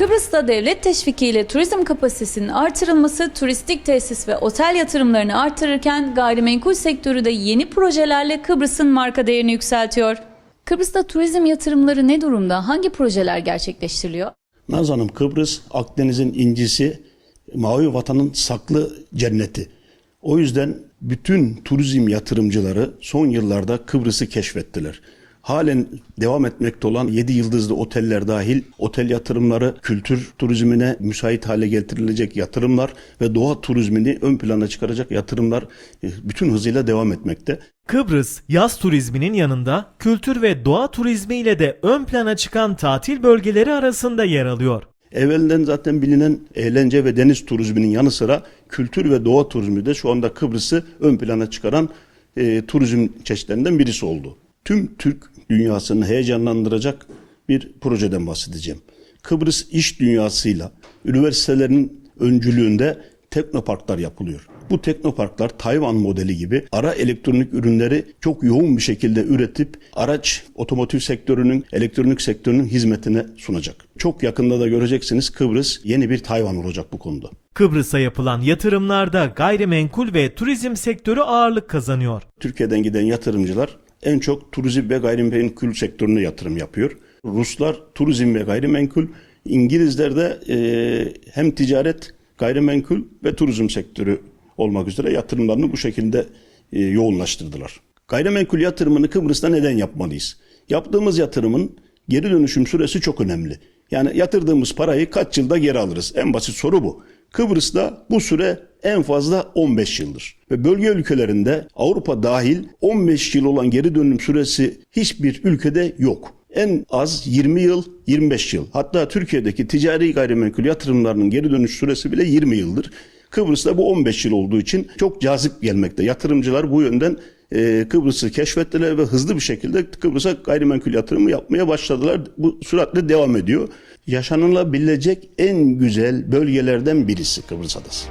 Kıbrıs'ta devlet teşvikiyle turizm kapasitesinin artırılması turistik tesis ve otel yatırımlarını artırırken gayrimenkul sektörü de yeni projelerle Kıbrıs'ın marka değerini yükseltiyor. Kıbrıs'ta turizm yatırımları ne durumda? Hangi projeler gerçekleştiriliyor? Naz Hanım Kıbrıs Akdeniz'in incisi, mavi vatanın saklı cenneti. O yüzden bütün turizm yatırımcıları son yıllarda Kıbrıs'ı keşfettiler. Halen devam etmekte olan 7 yıldızlı oteller dahil otel yatırımları, kültür turizmine müsait hale getirilecek yatırımlar ve doğa turizmini ön plana çıkaracak yatırımlar e, bütün hızıyla devam etmekte. Kıbrıs, yaz turizminin yanında kültür ve doğa turizmi ile de ön plana çıkan tatil bölgeleri arasında yer alıyor. Evvelden zaten bilinen eğlence ve deniz turizminin yanı sıra kültür ve doğa turizmi de şu anda Kıbrıs'ı ön plana çıkaran e, turizm çeşitlerinden birisi oldu. Tüm Türk dünyasını heyecanlandıracak bir projeden bahsedeceğim. Kıbrıs iş dünyasıyla üniversitelerin öncülüğünde teknoparklar yapılıyor. Bu teknoparklar Tayvan modeli gibi ara elektronik ürünleri çok yoğun bir şekilde üretip araç otomotiv sektörünün, elektronik sektörünün hizmetine sunacak. Çok yakında da göreceksiniz Kıbrıs yeni bir Tayvan olacak bu konuda. Kıbrıs'a yapılan yatırımlarda gayrimenkul ve turizm sektörü ağırlık kazanıyor. Türkiye'den giden yatırımcılar en çok turizm ve gayrimenkul sektörüne yatırım yapıyor. Ruslar turizm ve gayrimenkul, İngilizler de e, hem ticaret, gayrimenkul ve turizm sektörü olmak üzere yatırımlarını bu şekilde e, yoğunlaştırdılar. Gayrimenkul yatırımını Kıbrıs'ta neden yapmalıyız? Yaptığımız yatırımın geri dönüşüm süresi çok önemli. Yani yatırdığımız parayı kaç yılda geri alırız? En basit soru bu. Kıbrıs'ta bu süre en fazla 15 yıldır. Ve bölge ülkelerinde Avrupa dahil 15 yıl olan geri dönüm süresi hiçbir ülkede yok. En az 20 yıl, 25 yıl. Hatta Türkiye'deki ticari gayrimenkul yatırımlarının geri dönüş süresi bile 20 yıldır. Kıbrıs'ta bu 15 yıl olduğu için çok cazip gelmekte. Yatırımcılar bu yönden e, Kıbrıs'ı keşfettiler ve hızlı bir şekilde Kıbrıs'a gayrimenkul yatırımı yapmaya başladılar. Bu süratle devam ediyor. Yaşanılabilecek en güzel bölgelerden birisi Kıbrıs Adası.